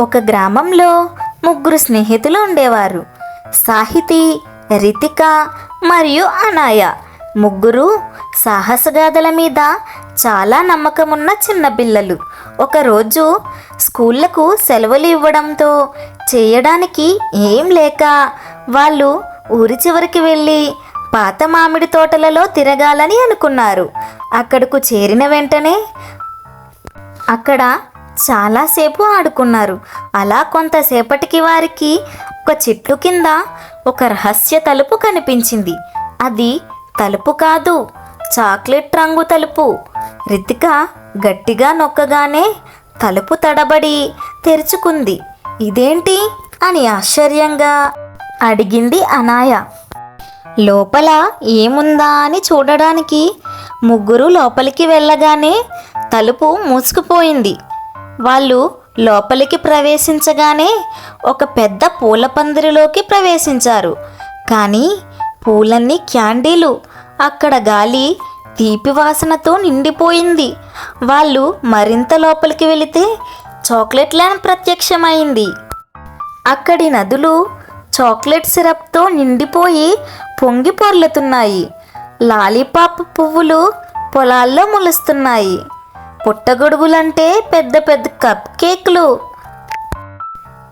ఒక గ్రామంలో ముగ్గురు స్నేహితులు ఉండేవారు. సాహితి రితిక మరియు అనాయ. ముగ్గురు సాహసగాథల మీద చాలా నమ్మకమున్న చిన్నపిల్లలు ఒకరోజు స్కూళ్ళకు సెలవులు ఇవ్వడంతో చేయడానికి ఏం లేక వాళ్ళు ఊరి చివరికి వెళ్ళి పాత మామిడి తోటలలో తిరగాలని అనుకున్నారు. అక్కడకు చేరిన వెంటనే అక్కడ చాలాసేపు ఆడుకున్నారు. అలా కొంతసేపటికి వారికి ఒక చెట్టు కింద ఒక రహస్య తలుపు కనిపించింది. అది తలుపు కాదు చాక్లెట్ రంగు తలుపు. రితిక గట్టిగా నొక్కగానే తలుపు తడబడి తెరుచుకుంది. ఇదేంటి? అని ఆశ్చర్యంగా అడిగింది అనాయ. లోపల ఏముందా? అని చూడడానికి ముగ్గురు లోపలికి వెళ్ళగానే తలుపు మూసుకుపోయింది. వాళ్ళు లోపలికి ప్రవేశించగానే ఒక పెద్ద పూల పందిరిలోకి ప్రవేశించారు. కానీ పూలన్నీ క్యాండీలు. అక్కడ గాలి తీపి వాసనతో నిండిపోయింది. వాళ్ళు మరింత లోపలికి వెళితే చాక్లెట్ ల్యాండ్ ప్రత్యక్షమైంది. అక్కడి నదులు చాక్లెట్ సిరప్తో నిండిపోయి పొంగి పొర్లుతున్నాయి. లాలీపాప్ పువ్వులు పొలాల్లో మొలుస్తున్నాయి. పుట్టగొడుగులంటే పెద్ద పెద్ద కప్ కేకులు.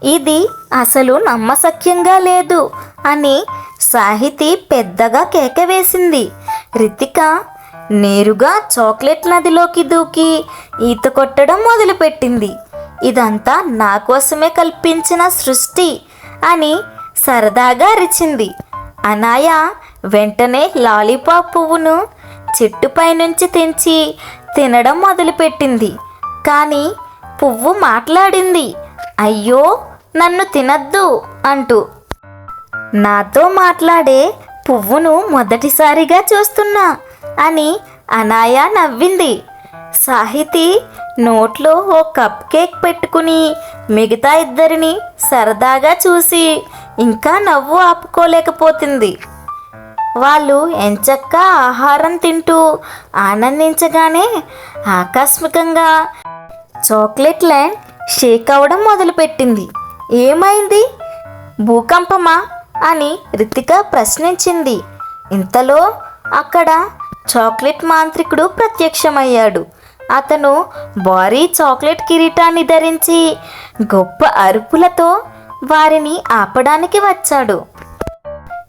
ఇది అసలు నమ్మసక్యంగా లేదు అని సాహితి పెద్దగా కేక వేసింది. రితిక నేరుగా చాక్లెట్ నదిలోకి దూకి ఈత కొట్టడం మొదలుపెట్టింది. ఇదంతా నా కోసమే కల్పించిన సృష్టి అని సరదాగా అరిచింది. అనాయ వెంటనే లాలీపాప్ పువ్వును చెట్టుపై నుంచి తెంచి తినడం మొదలుపెట్టింది. కానీ పువ్వు మాట్లాడింది అయ్యో నన్ను తినద్దు అంటూ. నాతో మాట్లాడే పువ్వును మొదటిసారిగా చూస్తున్నా అని అనాయ నవ్వింది. సాహితి నోట్లో ఓ కప్ కేక్ పెట్టుకుని మిగతా ఇద్దరిని సరదాగా చూసి ఇంకా నవ్వు ఆపుకోలేకపోతుంది. వాళ్ళు ఎంచక్క ఆహారం తింటూ ఆనందించగానే ఆకస్మికంగా చాక్లెట్ ల్యాండ్ షేక్ అవ్వడం మొదలుపెట్టింది. ఏమైంది? భూకంపమా? అని రితిక ప్రశ్నించింది. ఇంతలో అక్కడ చాక్లెట్ మాంత్రికుడు ప్రత్యక్షమయ్యాడు. అతను భారీ చాక్లెట్ కిరీటాన్ని ధరించి గొప్ప అరుపులతో వారిని ఆపడానికి వచ్చాడు.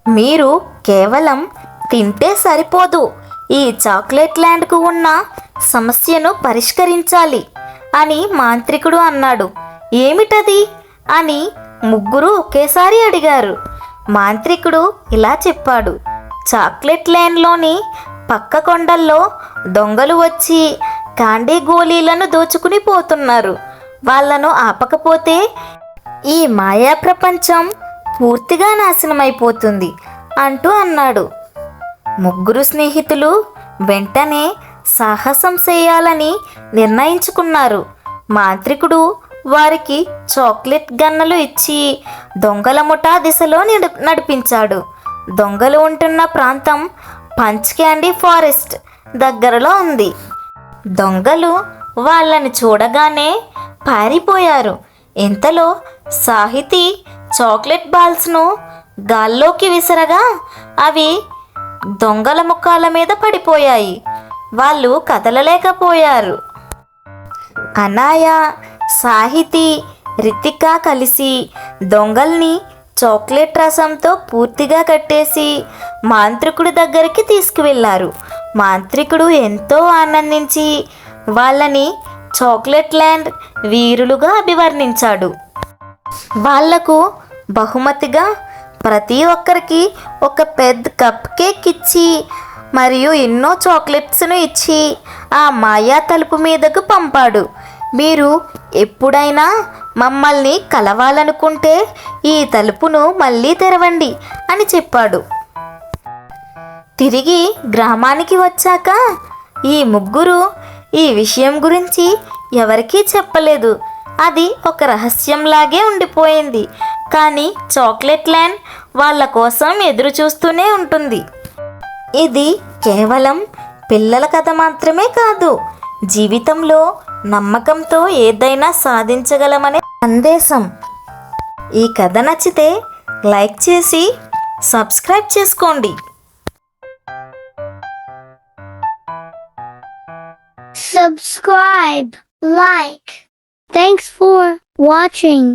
మీరు కేవలం తింటే సరిపోదు. ఈ చాక్లెట్ ల్యాండ్కు ఉన్న సమస్యను పరిష్కరించాలి అని మాంత్రికుడు అన్నాడు. ఏమిటది? అని ముగ్గురు ఒకేసారి అడిగారు. మాంత్రికుడు ఇలా చెప్పాడు. చాక్లెట్ ల్యాండ్లోని పక్క కొండల్లో దొంగలు వచ్చి కాండీ గోళీలను దోచుకుని పోతున్నారు. వాళ్ళను ఆపకపోతే ఈ మాయా ప్రపంచం పూర్తిగా నాశనమైపోతుంది. అంటూ అన్నాడు. ముగ్గురు స్నేహితులు వెంటనే సాహసం చేయాలని నిర్ణయించుకున్నారు. మాంత్రికుడు వారికి చాక్లెట్ గన్నలు ఇచ్చి దొంగల ముఠా దిశలో నడిపించాడు. దొంగలు ఉంటున్న ప్రాంతం పంచ్ క్యాండీ ఫారెస్ట్ దగ్గరలో ఉంది. దొంగలు వాళ్ళని చూడగానే పారిపోయారు. ఇంతలో సాహితీ చాక్లెట్ బాల్స్ను గాల్లోకి విసరగా అవి దొంగల ముఖాల మీద పడిపోయాయి. వాళ్ళు కదలలేకపోయారు. అనాయ సాహితి రితిక కలిసి దొంగల్ని చాక్లెట్ రసంతో పూర్తిగా కట్టేసి మాంత్రికుడి దగ్గరికి తీసుకువెళ్ళారు. మాంత్రికుడు ఎంతో ఆనందించి వాళ్ళని చాక్లెట్ ల్యాండ్ వీరులుగా అభివర్ణించాడు. వాళ్ళకు బహుమతిగా ప్రతి ఒక్కరికి ఒక పెద్ద కప్ కేక్ ఇచ్చి మరియు ఎన్నో చాక్లెట్స్ను ఇచ్చి ఆ మాయా తలుపు మీదకు పంపాడు. మీరు ఎప్పుడైనా మమ్మల్ని కలవాలనుకుంటే ఈ తలుపును మళ్ళీ తెరవండి అని చెప్పాడు. తిరిగి గ్రామానికి వచ్చాక ఈ ముగ్గురు ఈ విషయం గురించి ఎవరికీ చెప్పలేదు. అది ఒక రహస్యంలాగే ఉండిపోయింది. కానీ చాక్లెట్ ల్యాండ్ వాళ్ళ కోసం ఎదురు చూస్తూనే ఉంటుంది ఇది కేవలం పిల్లల కథ మాత్రమే కాదు జీవితంలో నమ్మకంతో ఏదైనా సాధించగలమనే సందేశం ఈ కథ నచ్చితే లైక్ చేసి సబ్స్క్రైబ్ చేసుకోండి Subscribe, like. Thanks for watching.